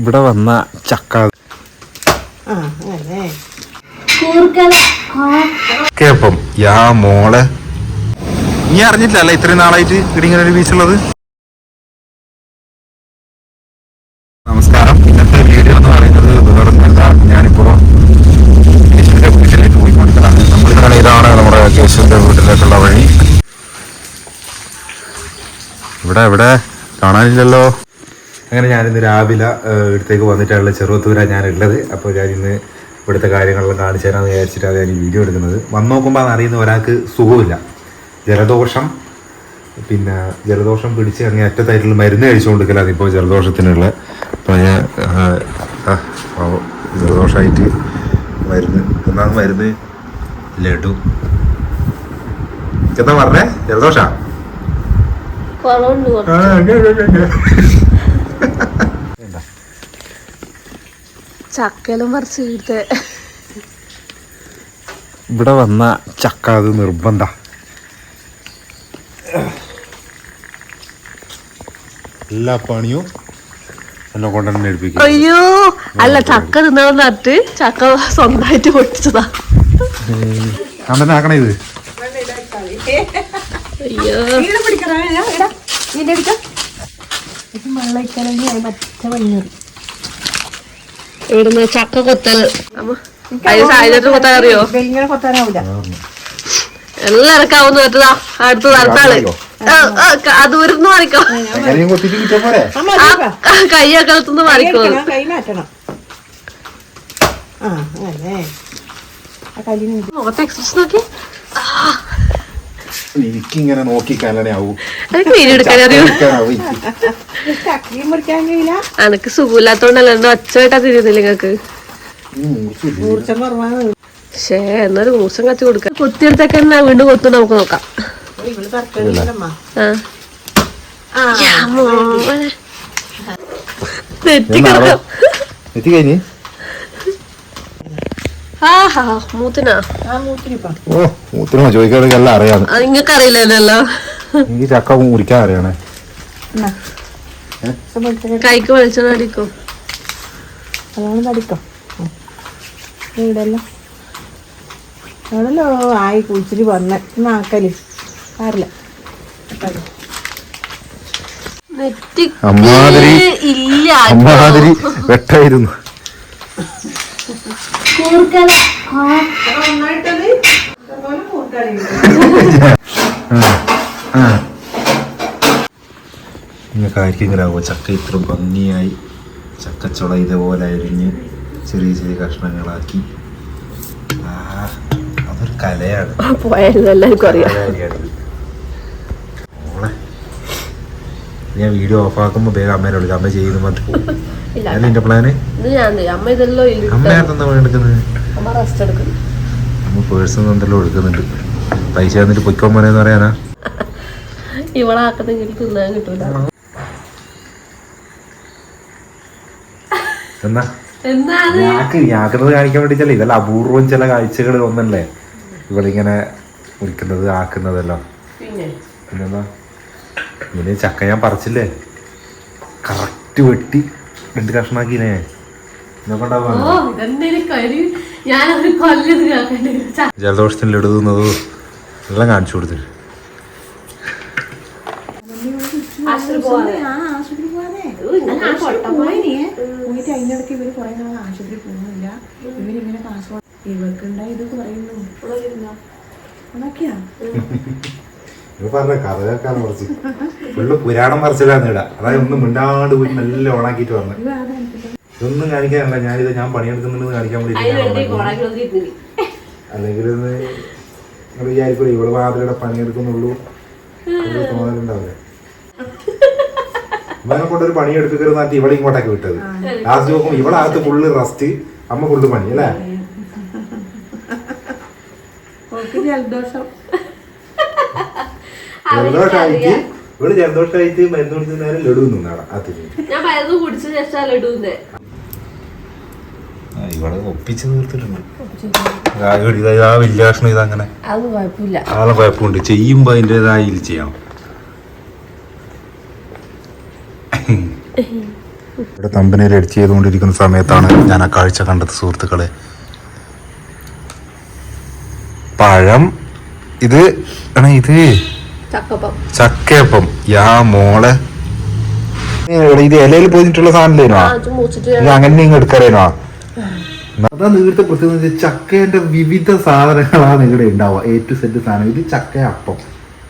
ഇവിടെ വന്ന ചക്ക. കേപ്പം യാ മോളെ. നീ അറിഞ്ഞിട്ടല്ല ഇത്രയും നാളായിട്ട് ഇടിങ്ങനെ ഒരു ബീച്ചുള്ളത് നമസ്കാരം. ഇന്നത്തെ വീഡിയോ എന്ന് പറയുന്നത് വേറൊന്നുമല്ല. ഞാനിപ്പോ കേശുവിന്റെ വീട്ടിലേക്ക് പോയിക്കൊണ്ടിരിക്കുകയാണ്. നമ്മളിതാണ് ഇതാണ് നമ്മുടെ കേശുവിന്റെ വീട്ടിലേക്കുള്ള വഴി. ഇവിടെ ഇവിടെ. കാണാനില്ലല്ലോ. അങ്ങനെ ഞാനിന്ന് രാവിലെ ഇവിടത്തേക്ക് വന്നിട്ടുള്ള ചെറുവത്തൂരാണ് ഞാനുള്ളത്. അപ്പോൾ ഞാൻ ഇന്ന് ഇവിടുത്തെ കാര്യങ്ങളെല്ലാം കാണിച്ചു തരാമെന്ന് വിചാരിച്ചിട്ടാണ് ഞാൻ ഈ വീഡിയോ എടുക്കുന്നത്. വന്നു നോക്കുമ്പോൾ അറിയുന്ന ഒരാൾക്ക് സുഖമില്ല. ജലദോഷം പിന്നെ ജലദോഷം പിടിച്ച് അങ്ങനെ അറ്റത്തായിട്ടുള്ള മരുന്ന് കഴിച്ചുകൊണ്ടിരിക്കലാണ് ഇപ്പോൾ ജലദോഷത്തിനുള്ള. അപ്പോൾ ഞാൻ ജലദോഷമായിട്ട് മരുന്ന് ഒന്നാമത് മരുന്ന് ലഡു. എന്താ പറഞ്ഞേ? ജലദോഷ? ചക്കലും പറിച്ച് വീഴ്ത്തെ ഇവിടെ വന്ന ചക്ക അത് നിർബന്ധ. എല്ലാ പണിയും എന്നെ കൊണ്ട് തന്നെ എടുപ്പിക്കും അയ്യോ അല്ല ചക്ക തിന്നണം നട്ട് ചക്ക സ്വന്തമായിട്ട് പൊട്ടിച്ചതാ. അങ്ങനെ ആക്കണേ ഇത്. അയ്യോ. പിടിക്കണേ ഇതിന്റെ എടുക്ക പച്ച വഴിഞ്ഞത് ഇവിടുന്ന് ചക്ക കൊത്തൽ. സാഹചര്യത്തിൽ കൊത്താൻ അറിയോ? ഇങ്ങനെ കൊത്താനാവില്ല എല്ലാം ഇറക്കാവുന്ന പറ്റതാ അടുത്ത നടത്താൾ ദൂരത്തുനിന്ന് മാറിക്കോ. കയ്യാക്കളത്തുനിന്ന് മാറിക്കോ കിട്ടിയ എക്സ്പ്രസ് അമ്മ ആ, ചക്കയും നോക്കി എനക്ക് സുഖമില്ലാത്തോണ്ടല്ല ഒച്ചയായിട്ടാ തിരിയുന്നില്ല നിങ്ങക്ക് മൂർച്ച ശേ എന്നൊരു മൂസം കത്തി കൊടുക്ക. കൊത്തിയെടുത്തൊക്കെ എന്നാ വീണ്ടും കൊത്തു നമുക്ക് നോക്കാം. തെറ്റി കഴിഞ്ഞ് ഹാ മൂത്തിനാ? ഓ മൂത്തിനോ ചോദിക്കാണെങ്കിൽ എല്ലാം അറിയാം. അത് നിങ്ങക്ക് അറിയില്ലല്ലോ. എനിക്ക് ചക്ക മുറിക്കാൻ അറിയണേ. കൈക്ക് വെളിച്ചെണ്ണ അടിക്കോ. ഇവിടെയല്ലോ? എവിടെല്ലോ ആയി കുളിച്ചിട്ട് വന്ന. നാക്കൽ ആരില്ല. അമ്മാതിരി. ഇല്ല അമ്മാതിരി വെട്ടായിരുന്നു. ആയിരിക്കെങ്കിലാവോ ചക്ക ഇത്ര ഭംഗിയായി ചക്കച്ചുള ഇതുപോലെ അരിഞ്ഞ് ചെറിയ ചെറിയ കഷ്ണങ്ങളാക്കി. ആ അതൊരു കലയാണ്. ഞാൻ വീഡിയോ ഓഫ് ആക്കുമ്പോ വേഗം അമ്മേനെ വിളിക്കാം. അമ്മ ചെയ്യുന്നു ഞാൻ നിന്റെ പ്ലാന് ഇത് ഞാൻ ചെയ്യും. അമ്മ ഇതെല്ലാം അമ്മ റെസ്റ്റ് എടുക്കും. അമ്മ പേഴ്സ് എന്തെല്ലോ എടുക്കുന്നുണ്ട് പൈസ തന്നിട്ട് പൊയ്ക്കോ മോനെന്ന് പറയാനാ? ഇവളാക്കുന്നെങ്കിൽ തിന്നാൻ കിട്ടൂല. എന്നാ? ഞാക്ക് ഞാക്കുന്നത് കാണിക്കാൻ വേണ്ടിട്ടല്ലേ. ഇതെല്ലാം അപൂർവം ചില കാഴ്ചകൾ ഒന്നല്ലേ ഇവളിങ്ങനെ വിൽക്കുന്നത് ആക്കുന്നതെല്ലാം. പിന്നെ? പിന്നെന്താ? ഇങ്ങനെ ചക്ക ഞാൻ പറിച്ചില്ലേ? കറക്റ്റ് വെട്ടി. വരും. ച- ജലദോഷത്തിന് എടുക്കുന്നത് എല്ലാം കാണിച്ചു കൊടുത്തിട്ട്. അതിനിടയ്ക്ക് ഇവർ കുറെ നാൾ ആശുപത്രി പോകുന്നില്ല. ഇവരിങ്ങനെ പാസ്പോർട്ട് ഇവർക്കുണ്ടായി ഇത് പറയുന്നു? അതൊക്കെയാ പറഞ്ഞ കഥ കേൾക്കാൻ കുറച്ച്. ഫുള്ള് പുരാണം മറിച്ചില്ലാന്ന് ഇടാ. അതായത് ഒന്നും മിണ്ടാണ്ട് പോയി നല്ല ഓണാക്കിട്ട് വന്ന്. ഇതൊന്നും കാണിക്കാനല്ല ഞാനിത് ഞാൻ പണിയെടുക്കുന്നുണ്ടെന്ന് കാണിക്കാൻ വേണ്ടി. അല്ലെങ്കിൽ ഇന്ന് നിങ്ങൾ വിചാരിക്കൂല ഇവൾ മാത്രമേ പണിയെടുക്കുന്നുള്ളൂ. തോന്നലുണ്ടാവില്ല? ഇവനെ കൊണ്ടൊരു പണി എടുക്കരുത് ഇവിടെ ഇങ്ങോട്ടൊക്കെ വിട്ടത്. ലാസ്റ്റ് നോക്കും ഇവളകത്ത് ഫുള്ള് റസ്റ്റ് അമ്മ ഫുള്ള് പണി അല്ലേ? ജലദോഷം. ജലദോഷമായിട്ട് ഇവൾ ജലദോഷമായിട്ട് മരുന്ന് കുടിക്കുന്ന നേരം ലഡു നിന്നാണ് ആ തിരിഞ്ഞു ഞാൻ മരുന്ന് കുടിച്ച ശേഷം ലഡുവിന്റെ ഇവിടെ ഒപ്പിച്ച് തീർത്തിട്ടുണ്ട് ആ ഇവിടെ വലിയ കഷ്ണം ഇതങ്ങനെ ആളെ കുഴപ്പമുണ്ട്. ചെയ്യുമ്പോ അതിന്റെതായി ചെയ്യാം ഇവിടെ തമ്പനയിൽ എഡിറ്റ് ചെയ്തുകൊണ്ടിരിക്കുന്ന സമയത്താണ് ഞാൻ ആ കാഴ്ച കണ്ടത് സുഹൃത്തുക്കളെ. പഴം ഇത് ആണ് ഇത്. ചക്കയപ്പം. യാ മോളെ. ഇത് ഇലയിൽ പോയിട്ടുള്ള സാധനം ആ ഇത് അങ്ങനെ ഇങ്ങ് എടുക്കാറേനോ? അതാ നിങ്ങളുടെ പ്രത്യേകത ചക്കേന്റെ വിവിധ സാധനങ്ങളാണ് ഇവിടെ ഉണ്ടാവുക. എ ടു സെറ്റ് സാധനം. ഇത് ചക്ക അപ്പം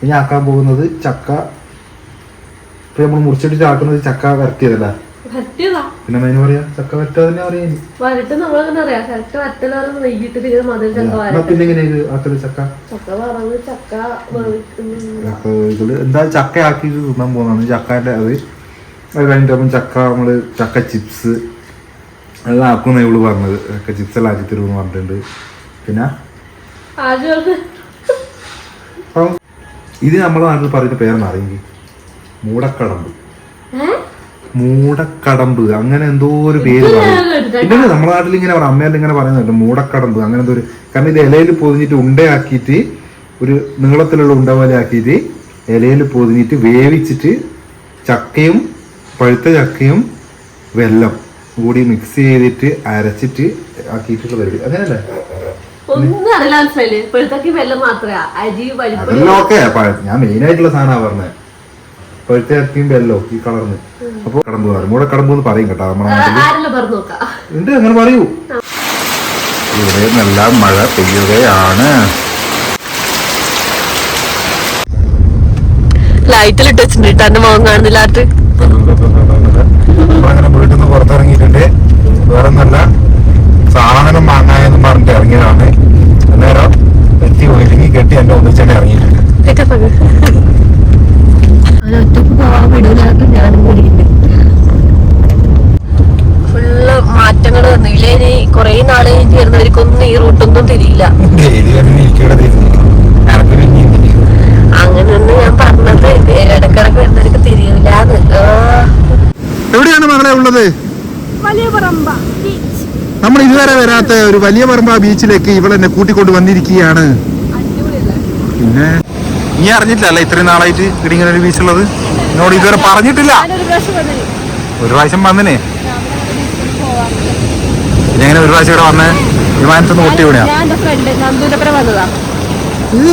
ഇനി ആക്കാൻ പോകുന്നത് ചക്ക. ഇപ്പൊ നമ്മൾ മുറിച്ചിട്ട് ചാക്കുന്നത് ചക്ക വരട്ടിയതല്ല? വരട്ടിയതാ. പിന്നെ അതിന് പറയാ ചക്ക വരട്ട തന്നെ പറയാ ഇനി. വരട്ട് നമ്മളങ്ങനെ അറിയാം കറക്റ്റ് വരട്ടലാറ് വൈകിട്ട് മധുര ചക്ക എന്നാ പിന്നെ എങ്ങനെ ഇത് ആക്കൽ ചക്ക? ചക്ക ചക്ക വേവിക്കുന്നു. അപ്പൊ ഇതിൽ എന്താ ചക്ക ആക്കി തിന്നാൻ പോകുന്നതാണ്? ചക്കന്റെ അത് അത് കഴിഞ്ഞിട്ട് അപ്പം ചക്ക നമ്മൾ ചക്ക ചിപ്സ് അത് ആക്കുന്ന ഇവൾ പറഞ്ഞത്. ചക്ക ചിപ്സ് എല്ലാം ആക്കി തരുമെന്ന് പറഞ്ഞിട്ടുണ്ട്. പിന്നെ? ഇത് നമ്മളെ നാട്ടിൽ പറയുന്ന പേരെന്ന് അറിയെങ്കിൽ മൂടക്കടമ്പ്. മൂടക്കടമ്പ് അങ്ങനെ എന്തോ ഒരു പേര് പറയും. പിന്നെ നമ്മുടെ നാട്ടിൽ ഇങ്ങനെ പറയും അമ്മയല്ല ഇങ്ങനെ പറയുന്നുണ്ട് മൂടക്കടമ്പ് അങ്ങനെ എന്തോ ഒരു കാരണം ഇത് ഇലയിൽ പൊതിഞ്ഞിട്ട് ഉണ്ടയാക്കിയിട്ട് ഒരു നീളത്തിലുള്ള ഉണ്ട പോലെ ആക്കിയിട്ട് ഇലയിൽ പൊതിഞ്ഞിട്ട് വേവിച്ചിട്ട് ചക്കയും പഴുത്ത ചക്കയും വെല്ലം കൂടി മിക്സ് ചെയ്തിട്ട് അരച്ചിട്ട് ആക്കിയിട്ടുള്ള പരിപാടി അങ്ങനല്ലേ ഒന്നും അറിയില്ല മനസ്സിലായില്ലേ? വെല്ലം മാത്രമേ അരി പരിപ്പ് അതെല്ലാം ഓക്കെ ഞാൻ മെയിൻ ആയിട്ടുള്ള സാധനമാണ് പറഞ്ഞത്. പഴുത്ത ഇറക്കിയും വെല്ലോ ഈ കളറിന് അപ്പോൾ കടമ്പ് പറയും. കടമ്പ് എന്ന് പറയും കേട്ടോ നമ്മുടെ നാട്ടിൽ ഉണ്ട് അങ്ങനെ പറയൂ. ഇവിടെ നല്ല മഴ പെയ്യുകയാണ്. ലൈറ്റിലിട്ട് വെച്ചിട്ടുണ്ട് എന്റെ മുഖം കാണുന്നില്ലാട്ട് അങ്ങനെ വീട്ടിൽ നിന്ന് പുറത്തിറങ്ങിയിട്ടുണ്ട്. വേറെ നല്ല ഇനി കൊറേ നാൾ ചേർന്നവർക്കൊന്നും ഈ റൂട്ടൊന്നും തിരിയില്ല. അങ്ങനെയൊന്നും ഞാൻ പറഞ്ഞത് ഇടക്കിടക്ക് വരുന്നവർക്ക് തിരിയില്ലാന്ന്. എവിടെയാണ് മകളെ ഉള്ളത്? നമ്മൾ ഇതുവരെ വരാത്ത ഒരു വലിയ പറമ്പ ബീച്ചിലേക്ക് ഇവളെന്നെ കൂട്ടിക്കൊണ്ട് വന്നിരിക്കുകയാണ്. പിന്നെ നീ അറിഞ്ഞിട്ടില്ല ഇത്രയും നാളായിട്ട് ഇവിടെ ഇങ്ങനെ ഒരു ബീച്ചുള്ളത് എന്നോട് ഇതുവരെ പറഞ്ഞിട്ടില്ല. ഒരു പ്രാവശ്യം വന്നിനെ. എങ്ങനെ ഒരു പ്രാവശ്യം ഇവിടെ വന്നേ വിമാനത്തിൽ നിന്ന് വിടുക? ഞാൻ എന്റെ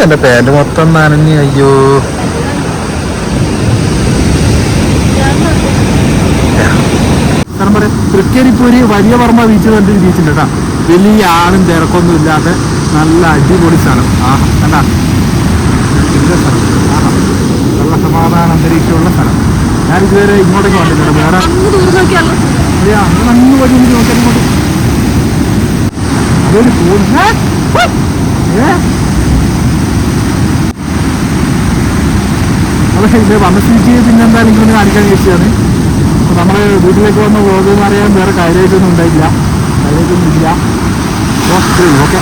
ഇത് പാന്റ് മൊത്തം നനഞ്ഞു അയ്യോ. തൃക്കരിപ്പൂര് വലിയ വർമ്മ ബീച്ച് പറഞ്ഞൊരു ബീച്ചുണ്ട് കേട്ടോ. വലിയ ആളും തിരക്കൊന്നും ഇല്ലാത്ത നല്ല അടിപൊളി സ്ഥലം. ആ കണ്ടാ? നല്ല സ്ഥലം. ആഹാ നല്ല സമാധാന അന്തരീക്ഷമുള്ള സ്ഥലം. ഞാൻ ഇതുവരെ ഇങ്ങോട്ടേക്ക് വന്നിട്ടുണ്ട് വേറെ അങ്ങനെ അങ്ങ് വഴി നോക്കി നോക്കിയാൽ ഏ? അതെ ഇത് വന്ന സ്ഥിതിക്ക് പിന്നെ എന്തായാലും ഇങ്ങനെ കാണിക്കാൻ ചോദിച്ചതാണ് നമ്മൾ വീട്ടിലേക്ക് വന്ന പോകുമെന്ന് അറിയാൻ വേറെ കാര്യമായിട്ടൊന്നും ഉണ്ടായില്ല. കാര്യമായിട്ടൊന്നും ഇല്ല. Okay okay.